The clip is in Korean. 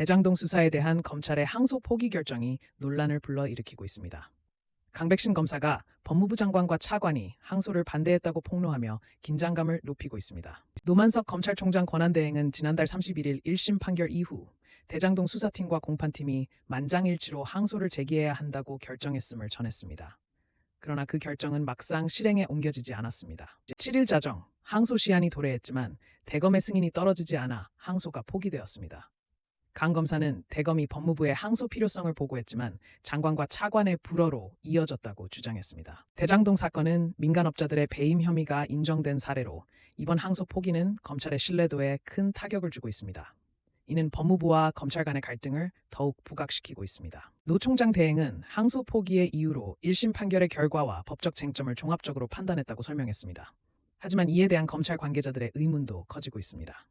대장동 수사에 대한 검찰의 항소 포기 결정이 논란을 불러일으키고 있습니다. 강백신 검사가 법무부 장관과 차관이 항소를 반대했다고 폭로하며 긴장감을 높이고 있습니다. 노만석 검찰총장 권한대행은 지난달 31일 1심 판결 이후 대장동 수사팀과 공판팀이 만장일치로 항소를 제기해야 한다고 결정했음을 전했습니다. 그러나 그 결정은 막상 실행에 옮겨지지 않았습니다. 7일 자정 항소 시한이 도래했지만 대검의 승인이 떨어지지 않아 항소가 포기되었습니다. 강 검사는 대검이 법무부의 항소 필요성을 보고했지만 장관과 차관의 불허로 이어졌다고 주장했습니다. 대장동 사건은 민간업자들의 배임 혐의가 인정된 사례로 이번 항소 포기는 검찰의 신뢰도에 큰 타격을 주고 있습니다. 이는 법무부와 검찰 간의 갈등을 더욱 부각시키고 있습니다. 노 총장 대행은 항소 포기의 이유로 1심 판결의 결과와 법적 쟁점을 종합적으로 판단했다고 설명했습니다. 하지만 이에 대한 검찰 관계자들의 의문도 커지고 있습니다.